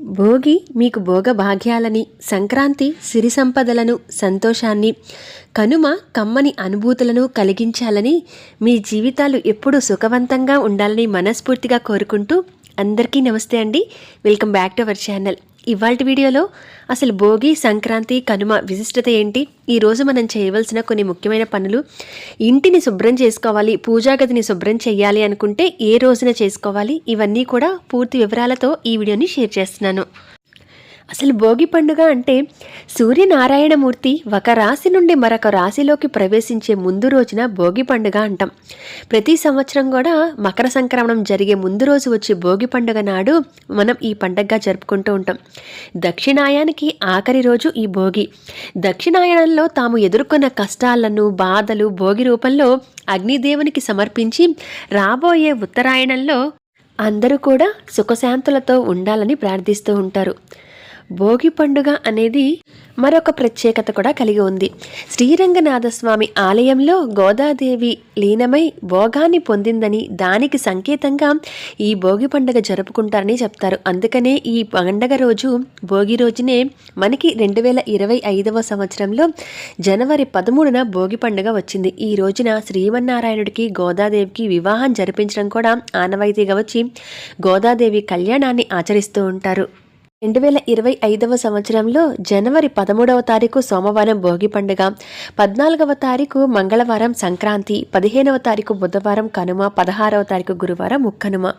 భోగి మీకు భోగ భాగ్యాలని సంక్రాంతి సిరి సంపదలను సంతోషాన్ని కనుమ కమ్మని అనుభూతులను కలిగించాలని మీ జీవితాలు ఎప్పుడూ సుఖవంతంగా ఉండాలని మనస్ఫూర్తిగా కోరుకుంటూ అందరికీ నమస్తే అండి. Welcome back to our channel. ఇవాళ వీడియోలో అసలు భోగి సంక్రాంతి కనుమ విశిష్టత ఏంటి? ఈరోజు మనం చేయవలసిన కొన్ని ముఖ్యమైన పనులు. ఇంటిని శుభ్రం చేసుకోవాలి పూజాగదిని శుభ్రం చేయాలి అనుకుంటే ఏ రోజున చేసుకోవాలి? ఇవన్నీ కూడా పూర్తి వివరాలతో ఈ వీడియోని షేర్ చేస్తున్నాను. అసలు భోగి పండుగ అంటే సూర్యనారాయణమూర్తి ఒక రాశి నుండి మరొక రాశిలోకి ప్రవేశించే ముందు రోజున భోగి పండుగ అంటాం. ప్రతి సంవత్సరం కూడా మకర సంక్రమణం జరిగే ముందు రోజు వచ్చే భోగి పండుగ నాడు మనం ఈ పండగగా జరుపుకుంటూ ఉంటాం. దక్షిణాయానికి ఆఖరి రోజు ఈ భోగి. దక్షిణాయనంలో తాము ఎదుర్కొన్న కష్టాలను బాధలు భోగి రూపంలో అగ్నిదేవునికి సమర్పించి రాబోయే ఉత్తరాయణంలో అందరూ కూడా సుఖశాంతులతో ఉండాలని ప్రార్థిస్తూ ఉంటారు. భోగి పండుగ అనేది మరొక ప్రత్యేకత కూడా కలిగి ఉంది. శ్రీరంగనాథస్వామి ఆలయంలో గోదాదేవి లీనమై భోగాన్ని పొందిందని దానికి సంకేతంగా ఈ భోగి పండుగ జరుపుకుంటారని చెప్తారు. అందుకనే ఈ పండగ రోజు భోగి రోజునే మనకి రెండు వేల ఇరవై ఐదవ సంవత్సరంలో జనవరి పదమూడున భోగి పండుగ వచ్చింది. ఈ రోజున శ్రీమన్నారాయణుడికి గోదాదేవికి వివాహం జరిపించడం కూడా ఆనవాయితీగా వచ్చి గోదాదేవి కళ్యాణాన్ని ఆచరిస్తూ ఉంటారు. రెండు వేల ఇరవై ఐదవ సంవత్సరంలో జనవరి పదమూడవ తారీఖు సోమవారం భోగి పండుగ. పద్నాలుగవ తారీఖు మంగళవారం సంక్రాంతి. పదిహేనవ తారీఖు బుధవారం కనుమ. పదహారవ తారీఖు గురువారం ముక్కనుమ.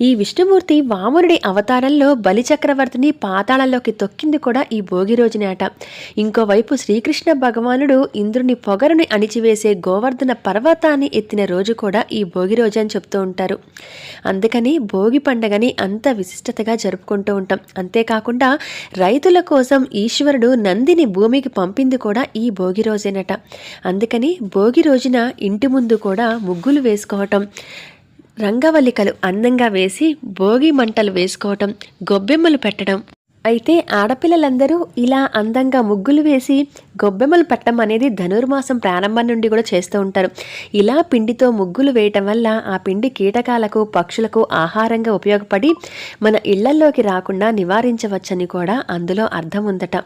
ఈ విష్ణుమూర్తి వామనుడి అవతారంలో బలిచక్రవర్తిని పాతాళంలోకి తొక్కింది కూడా ఈ భోగి రోజునేట ఇంకోవైపు శ్రీకృష్ణ భగవానుడు ఇంద్రుని పొగరుని అణిచివేసే గోవర్ధన పర్వతాన్ని ఎత్తిన రోజు కూడా ఈ భోగి రోజు అని చెప్తూ ఉంటారు. అందుకని భోగి పండగని అంత విశిష్టతగా జరుపుకుంటూ ఉంటాం. అంతేకాకుండా రైతుల కోసం ఈశ్వరుడు నందిని భూమికి పంపింది కూడా ఈ భోగి రోజేనట. అందుకని భోగి రోజున ఇంటి ముందు కూడా ముగ్గులు వేసుకోవటం రంగవల్లికలు అందంగా వేసి భోగి మంటలు వేసుకోవటం గొబ్బెమ్మలు పెట్టడం. అయితే ఆడపిల్లలందరూ ఇలా అందంగా ముగ్గులు వేసి గొబ్బెమ్మలు పట్టం అనేది ధనుర్మాసం ప్రారంభం నుండి కూడా చేస్తూ ఉంటారు. ఇలా పిండితో ముగ్గులు వేయటం వల్ల ఆ పిండి కీటకాలకు పక్షులకు ఆహారంగా ఉపయోగపడి మన ఇళ్ళల్లోకి రాకుండా నివారించవచ్చని కూడా అందులో అర్థం ఉందట.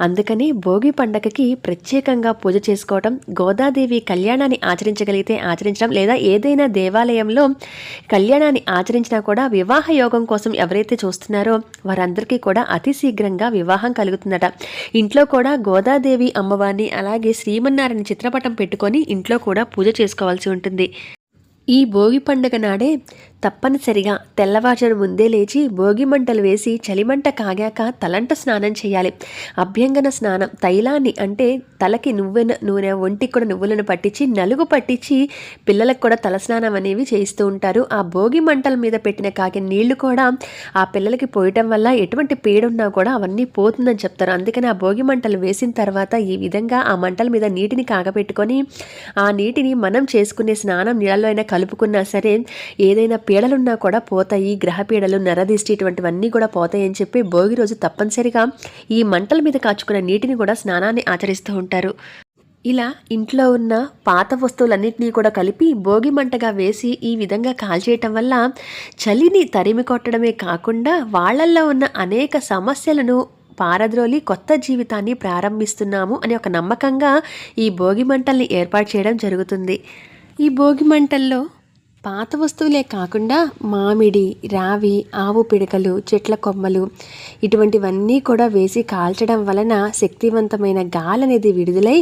అందుకని భోగి పండగకి ప్రత్యేకంగా పూజ చేసుకోవటం గోదాదేవి కళ్యాణాన్ని ఆచరించగలిగితే ఆచరించడం లేదా ఏదైనా దేవాలయంలో కళ్యాణాన్ని ఆచరించినా కూడా వివాహ యోగం కోసం ఎవరైతే చూస్తున్నారో వారందరికీ కూడా అతి శీఘ్రంగా వివాహం కలుగుతుందట. ఇంట్లో కూడా గోదాదేవి అమ్మవారిని అలాగే శ్రీమన్నారాయణ చిత్రపటం పెట్టుకొని ఇంట్లో కూడా పూజ చేసుకోవాల్సి ఉంటుంది. ఈ భోగి పండుగ నాడే తప్పనిసరిగా తెల్లవారుజాము ముందే లేచి భోగి మంటలు వేసి చలిమంట కాగాక తలంట స్నానం చేయాలి. అభ్యంగన స్నానం తైలాన్ని అంటే తలకి నువ్వెన నూనె ఒంటికి కూడా నువ్వులను పట్టించి నలుగు పట్టించి పిల్లలకు కూడా తలస్నానం అనేవి చేయిస్తూ ఉంటారు. ఆ భోగి మంటల మీద పెట్టిన కాకి నీళ్ళు కూడా ఆ పిల్లలకి పోయటం వల్ల ఎటువంటి పేడున్నా కూడా అవన్నీ పోతుందని చెప్తారు. అందుకని ఆ భోగి మంటలు వేసిన తర్వాత ఈ విధంగా ఆ మంటల మీద నీటిని కాగపెట్టుకొని ఆ నీటిని మనం చేసుకునే స్నానం నీళ్ళలో అయినా కలుపుకున్నా సరే ఏదైనా పీడలున్నా కూడా పోతాయి గ్రహపీడలు నరదిష్టి ఇటువంటివన్నీ కూడా పోతాయి అని చెప్పి భోగి రోజు తప్పనిసరిగా ఈ మంటల మీద కాచుకున్న నీటిని కూడా స్నానాన్ని ఆచరిస్తూ ఉంటారు. ఇలా ఇంట్లో ఉన్న పాత వస్తువులన్నింటినీ కూడా కలిపి భోగి మంటగా వేసి ఈ విధంగా కాల్చేయటం వల్ల చలిని తరిమి కొట్టడమే కాకుండా వాళ్ళల్లో ఉన్న అనేక సమస్యలను పారద్రోలి కొత్త జీవితాన్ని ప్రారంభిస్తున్నాము అనే ఒక నమ్మకంగా ఈ భోగి మంటల్ని ఏర్పాటు చేయడం జరుగుతుంది. ఈ భోగి మంటల్లో పాత వస్తువులే కాకుండా మామిడి రావి ఆవు పిడకలు చెట్ల కొమ్మలు ఇటువంటివన్నీ కూడా వేసి కాల్చడం వలన శక్తివంతమైన గాలి అనేది విడుదలై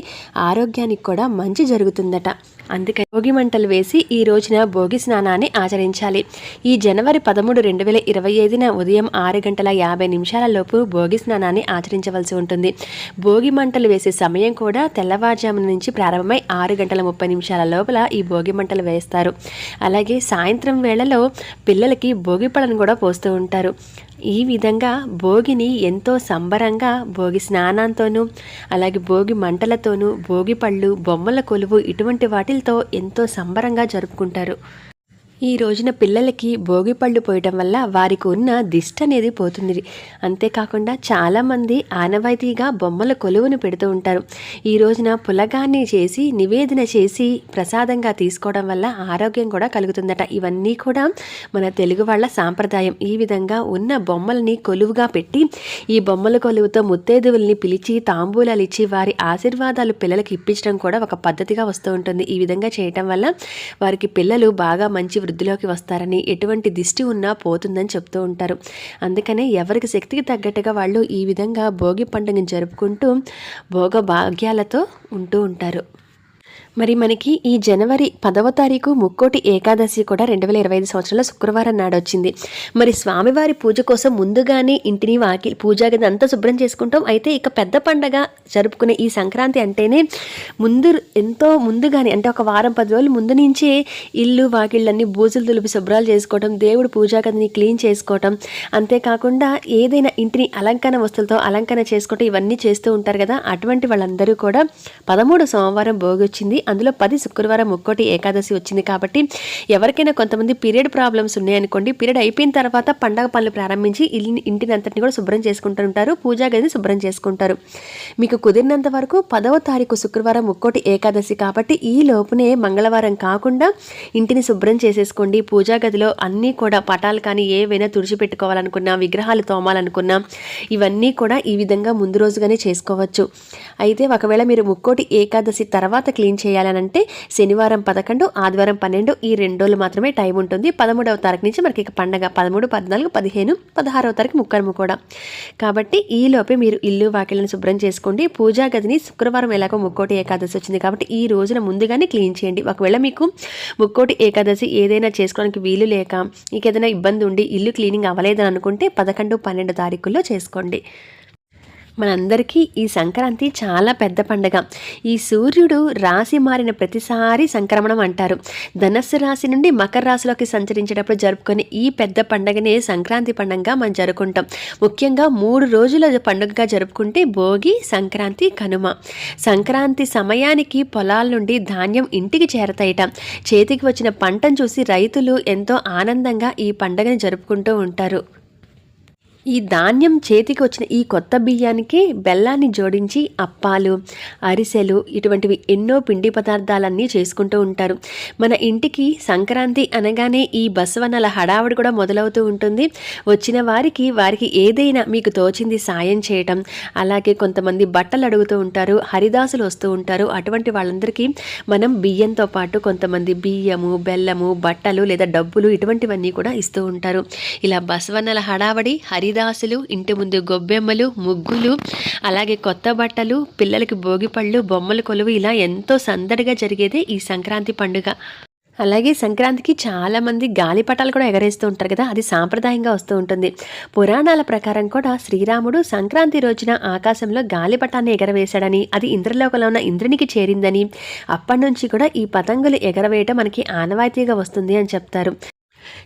ఆరోగ్యానికి కూడా మంచి జరుగుతుందట. అందుకే భోగి మంటలు వేసి ఈ రోజున భోగి స్నానాన్ని ఆచరించాలి. ఈ జనవరి పదమూడు రెండు వేల ఇరవై ఐదున ఉదయం ఆరు గంటల యాభై నిమిషాలలోపు భోగి స్నానాన్ని ఆచరించవలసి ఉంటుంది. భోగి మంటలు వేసే సమయం కూడా తెల్లవారుజామున నుంచి ప్రారంభమై ఆరు గంటల ముప్పై నిమిషాల లోపల ఈ భోగి మంటలు వేస్తారు. అలాగే సాయంత్రం వేళలో పిల్లలకి భోగి పళ్ళను కూడా పోస్తూ ఉంటారు. ఈ విధంగా భోగిని ఎంతో సంబరంగా భోగి స్నానంతోనూ అలాగే భోగి మంటలతోనూ భోగి పళ్ళు బొమ్మల కొలువు ఇటువంటి వాటిలతో ఎంతో సంబరంగా జరుపుకుంటారు. ఈ రోజున పిల్లలకి భోగి పళ్ళు పోయటం వల్ల వారికి ఉన్న దిష్టి అనేది పోతుంది. అంతేకాకుండా చాలామంది ఆనవాయితీగా బొమ్మల కొలువును పెడుతూ ఉంటారు. ఈ రోజున పులగాన్ని చేసి నివేదన చేసి ప్రసాదంగా తీసుకోవడం వల్ల ఆరోగ్యం కూడా కలుగుతుందట. ఇవన్నీ కూడా మన తెలుగు వాళ్ళ సాంప్రదాయం. ఈ విధంగా ఉన్న బొమ్మల్ని కొలువుగా పెట్టి ఈ బొమ్మల కొలువుతో ముత్తేదువుల్ని పిలిచి తాంబూలాలు ఇచ్చి వారి ఆశీర్వాదాలు పిల్లలకి ఇప్పించడం కూడా ఒక పద్ధతిగా వస్తూ ఉంటుంది. ఈ విధంగా చేయటం వల్ల వారికి పిల్లలు బాగా మంచి వృద్ధిలోకి వస్తారని ఎటువంటి దిష్టి ఉన్నా పోతుందని చెప్తూ ఉంటారు. అందుకనే ఎవరికి శక్తికి తగ్గట్టుగా వాళ్ళు ఈ విధంగా భోగి పండుగను జరుపుకుంటూ భోగ భాగ్యాలతో ఉంటూ ఉంటారు. మరి మనకి ఈ జనవరి పదవ తారీఖు ముక్కోటి ఏకాదశి కూడా రెండు వేల ఇరవై ఐదు సంవత్సరంలో శుక్రవారం నాడు వచ్చింది. మరి స్వామివారి పూజ కోసం ముందుగానే ఇంటిని వాకి పూజా గది అంతా శుభ్రం చేసుకుంటాం. అయితే ఇక పెద్ద పండగ జరుపుకునే ఈ సంక్రాంతి అంటేనే ముందు ఎంతో ముందుగానే అంటే ఒక వారం పది రోజులు ముందు నుంచే ఇల్లు వాకిళ్ళన్నీ బూజులు దులిపి శుభ్రాలు చేసుకోవటం దేవుడు పూజా గదిని క్లీన్ చేసుకోవటం అంతేకాకుండా ఏదైనా ఇంటిని అలంకరణ వస్తువులతో అలంకరణ చేసుకోవటం ఇవన్నీ చేస్తూ ఉంటారు కదా. అటువంటి వాళ్ళందరూ కూడా పదమూడు సోమవారం భోగొచ్చింది అందులో పది శుక్రవారం ఒక్కోటి ఏకాదశి వచ్చింది కాబట్టి ఎవరికైనా కొంతమంది పీరియడ్ ప్రాబ్లమ్స్ ఉన్నాయనుకోండి పీరియడ్ అయిపోయిన తర్వాత పండగ పనులు ప్రారంభించి ఇల్లు ఇంటిని అంతటిని కూడా శుభ్రం చేసుకుంటుంటారు పూజా గదిని శుభ్రం చేసుకుంటారు. మీకు కుదిరినంత వరకు పదవ తారీఖు శుక్రవారం ఒక్కోటి ఏకాదశి కాబట్టి ఈ లోపునే మంగళవారం కాకుండా ఇంటిని శుభ్రం చేసేసుకోండి. పూజా గదిలో అన్నీ కూడా పటాలు కానీ ఏవైనా తుడిచిపెట్టుకోవాలనుకున్నా విగ్రహాలు తోమాలనుకున్నా ఇవన్నీ కూడా ఈ విధంగా ముందు రోజుగానే చేసుకోవచ్చు. అయితే ఒకవేళ మీరు ముక్కోటి ఏకాదశి తర్వాత క్లీన్ చేయాలి చేయాలనంటే శనివారం పదకొండు ఆదివారం పన్నెండు ఈ రెండు రోజులు మాత్రమే టైం ఉంటుంది. పదమూడవ తారీఖు నుంచి మనకి ఇక పండగ పదమూడు పద్నాలుగు పదిహేను పదహారవ తారీఖు ముక్కరము కూడా. కాబట్టి ఈ లోపే మీరు ఇల్లు వాకిళ్ళని శుభ్రం చేసుకోండి. పూజా గదిని శుక్రవారం ఎలాగో ముక్కోటి ఏకాదశి వచ్చింది కాబట్టి ఈ రోజున ముందుగానే క్లీన్ చేయండి. ఒకవేళ మీకు ముక్కోటి ఏకాదశి ఏదైనా చేసుకోవడానికి వీలు లేక మీకు ఏదైనా ఇబ్బంది ఉండి ఇల్లు క్లీనింగ్ అవ్వలేదని అనుకుంటే పదకొండు పన్నెండు తారీఖుల్లో చేసుకోండి. మనందరికీ ఈ సంక్రాంతి చాలా పెద్ద పండగ. ఈ సూర్యుడు రాశి మారిన ప్రతిసారి సంక్రమణం అంటారు. ధనస్సు రాశి నుండి మకర రాశిలోకి సంచరించేటప్పుడు జరుపుకునే ఈ పెద్ద పండగనే సంక్రాంతి పండుగగా మనం జరుపుకుంటాం. ముఖ్యంగా మూడు రోజుల పండుగగా జరుపుకుంటే భోగి సంక్రాంతి కనుమ. సంక్రాంతి సమయానికి పొలాల నుండి ధాన్యం ఇంటికి చేరతాయిట. చేతికి వచ్చిన పంటను చూసి రైతులు ఎంతో ఆనందంగా ఈ పండగను జరుపుకుంటూ ఉంటారు. ఈ ధాన్యం చేతికి వచ్చిన ఈ కొత్త బియ్యానికి బెల్లాన్ని జోడించి అప్పాలు అరిసెలు ఇటువంటివి ఎన్నో పిండి పదార్థాలన్నీ చేసుకుంటూ ఉంటారు. మన ఇంటికి సంక్రాంతి అనగానే ఈ బసవన్నల హడావుడి కూడా మొదలవుతూ ఉంటుంది. వచ్చిన వారికి వారికి ఏదైనా మీకు తోచింది సాయం చేయటం అలాగే కొంతమంది బట్టలు అడుగుతూ ఉంటారు హరిదాసులు వస్తూ ఉంటారు. అటువంటి వాళ్ళందరికీ మనం బియ్యంతో పాటు కొంతమంది బియ్యము బెల్లము బట్టలు లేదా డబ్బులు ఇటువంటివన్నీ కూడా ఇస్తూ ఉంటారు. ఇలా బసవన్నల హడావడి హరిదాసులు ఇంటి ముందు గొబ్బెమ్మలు ముగ్గులు అలాగే కొత్త బట్టలు పిల్లలకి భోగిపళ్ళు బొమ్మలు కొలువు ఇలా ఎంతో సందడిగా జరిగేదే ఈ సంక్రాంతి పండుగ. అలాగే సంక్రాంతికి చాలామంది గాలిపటాలు కూడా ఎగరేస్తూ ఉంటారు కదా అది సాంప్రదాయంగా వస్తూ ఉంటుంది. పురాణాల ప్రకారం కూడా శ్రీరాముడు సంక్రాంతి రోజున ఆకాశంలో గాలిపటాన్ని ఎగరవేశాడని అది ఇంద్రలోకంలో ఉన్న ఇంద్రునికి చేరిందని. అప్పటి నుంచి కూడా ఈ పతంగులు ఎగరవేయటం మనకి ఆనవాయితీగా వస్తుంది అని చెప్తారు.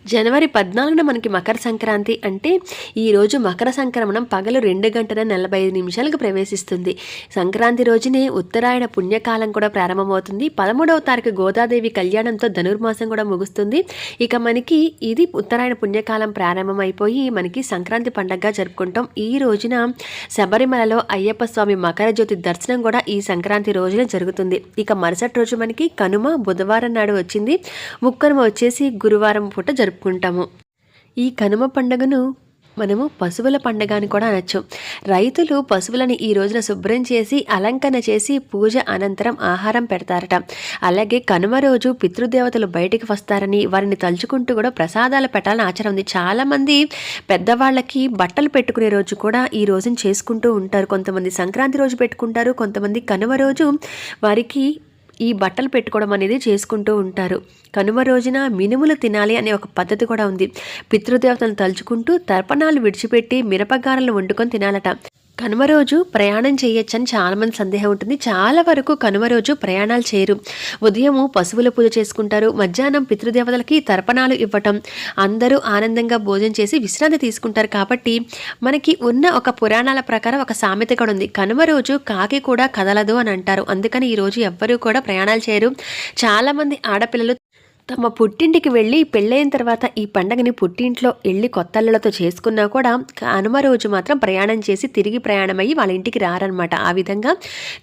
జనవరి పద్నాలుగున మనకి మకర సంక్రాంతి అంటే ఈరోజు మకర సంక్రమణం పగలు రెండు గంటల నలభై ఐదు నిమిషాలకు ప్రవేశిస్తుంది. సంక్రాంతి రోజునే ఉత్తరాయణ పుణ్యకాలం కూడా ప్రారంభమవుతుంది. పదమూడవ తారీఖు గోదాదేవి కళ్యాణంతో ధనుర్మాసం కూడా ముగుస్తుంది. ఇక మనకి ఇది ఉత్తరాయణ పుణ్యకాలం ప్రారంభమైపోయి మనకి సంక్రాంతి పండగగా జరుపుకుంటాం. ఈ రోజున శబరిమలలో అయ్యప్ప స్వామి మకర జ్యోతి దర్శనం కూడా ఈ సంక్రాంతి రోజున జరుగుతుంది. ఇక మరుసటి రోజు మనకి కనుమ బుధవారం నాడు వచ్చింది. ముక్కనుమ వచ్చేసి గురువారం పూట జరుపుకుంటాము. ఈ కనుమ పండుగను మనము పశువుల పండగ అని కూడా అనొచ్చు. రైతులు పశువులను ఈ రోజున శుభ్రం చేసి అలంకరణ చేసి పూజ అనంతరం ఆహారం పెడతారట. అలాగే కనుమ రోజు పితృదేవతలు బయటికి వస్తారని వారిని తలుచుకుంటూ కూడా ప్రసాదాలు పెట్టాలని ఆచారం ఉంది. చాలామంది పెద్దవాళ్ళకి బట్టలు పెట్టుకునే రోజు కూడా ఈ రోజును చేసుకుంటూ ఉంటారు. కొంతమంది సంక్రాంతి రోజు పెట్టుకుంటారు. కొంతమంది కనుమ రోజు వారికి ఈ బట్టలు పెట్టుకోవడం అనేది చేసుకుంటూ ఉంటారు. కనుమ రోజున మినుములు తినాలి అనే ఒక పద్ధతి కూడా ఉంది. పితృదేవతలను తలుచుకుంటూ తర్పణాలు విడిచిపెట్టి మిరపగారలు వండుకొని తినాలట. కనుమ రోజు ప్రయాణం చేయొచ్చని చాలామంది సందేహం ఉంటుంది. చాలా వరకు కనుమ రోజు ప్రయాణాలు చేయరు ఉదయము పశువుల పూజ చేసుకుంటారు. మధ్యాహ్నం పితృదేవతలకి తర్పణాలు ఇవ్వటం. అందరూ ఆనందంగా భోజనం చేసి విశ్రాంతి తీసుకుంటారు కాబట్టి మనకి ఉన్న ఒక పురాణాల ప్రకారం ఒక సామెత కూడా ఉంది. కనుమ రోజు కాకి కూడా కదలదు అని అంటారు. అందుకని ఈరోజు ఎవ్వరూ కూడా ప్రయాణాలు చేయరు చాలామంది ఆడపిల్లలు తమ పుట్టింటికి వెళ్ళి పెళ్ళైన తర్వాత ఈ పండగని పుట్టింట్లో వెళ్ళి కొత్తళ్ళతో చేసుకున్నా కూడా కనుమ రోజు మాత్రం ప్రయాణం చేసి తిరిగి ప్రయాణమయ్యి వాళ్ళ ఇంటికి రారనమాట ఆ విధంగా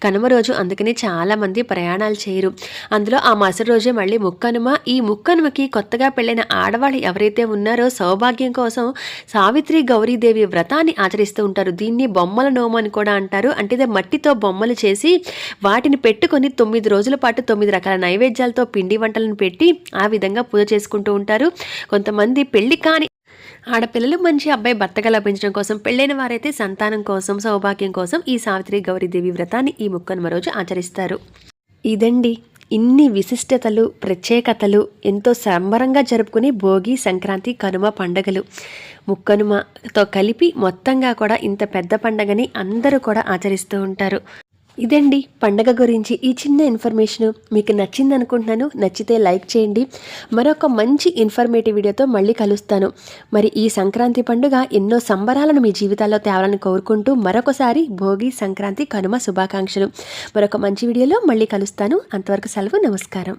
కనుమ రోజు అందుకని చాలామంది ప్రయాణాలు చేయరు. అందులో ఆ మరుసటి రోజే మళ్ళీ ముక్కనుమ. ఈ ముక్కనుమకి కొత్తగా పెళ్ళైన ఆడవాళ్ళు ఎవరైతే ఉన్నారో సౌభాగ్యం కోసం సావిత్రి గౌరీదేవి వ్రతాన్ని ఆచరిస్తూ ఉంటారు. దీన్ని బొమ్మల నోము అని కూడా అంటారు. అంటే ఇదే మట్టితో బొమ్మలు చేసి వాటిని పెట్టుకొని తొమ్మిది రోజుల పాటు తొమ్మిది రకాల నైవేద్యాలతో పిండి వంటలను పెట్టి ఆ విధంగా పూజ చేసుకుంటూ ఉంటారు. కొంతమంది పెళ్ళి కాని ఆడపిల్లలు మంచి అబ్బాయి భర్తగా లభించడం కోసం పెళ్ళైన వారైతే సంతానం కోసం సౌభాగ్యం కోసం ఈ సావిత్రి గౌరీదేవి వ్రతాన్ని ఈ ముక్కనుమ రోజు ఆచరిస్తారు. ఇదండి ఇన్ని విశిష్టతలు ప్రత్యేకతలు ఎంతో సంబరంగా జరుపుకునే భోగి సంక్రాంతి కనుమ పండగలు. ముక్కనుమతో కలిపి మొత్తంగా కూడా ఇంత పెద్ద పండగని అందరూ కూడా ఆచరిస్తూ ఉంటారు. ఇదండి పండగ గురించి ఈ చిన్న ఇన్ఫర్మేషన్. మీకు నచ్చింది అనుకుంటున్నాను నచ్చితే లైక్ చేయండి. మరొక మంచి ఇన్ఫర్మేటివ్ వీడియోతో మళ్ళీ కలుస్తాను. మరి ఈ సంక్రాంతి పండుగ ఎన్నో సంబరాలను మీ జీవితాల్లో తేవాలని కోరుకుంటూ మరొకసారి భోగి సంక్రాంతి కనుమ శుభాకాంక్షలు. మరొక మంచి వీడియోలో మళ్ళీ కలుస్తాను. అంతవరకు సెలవు నమస్కారం.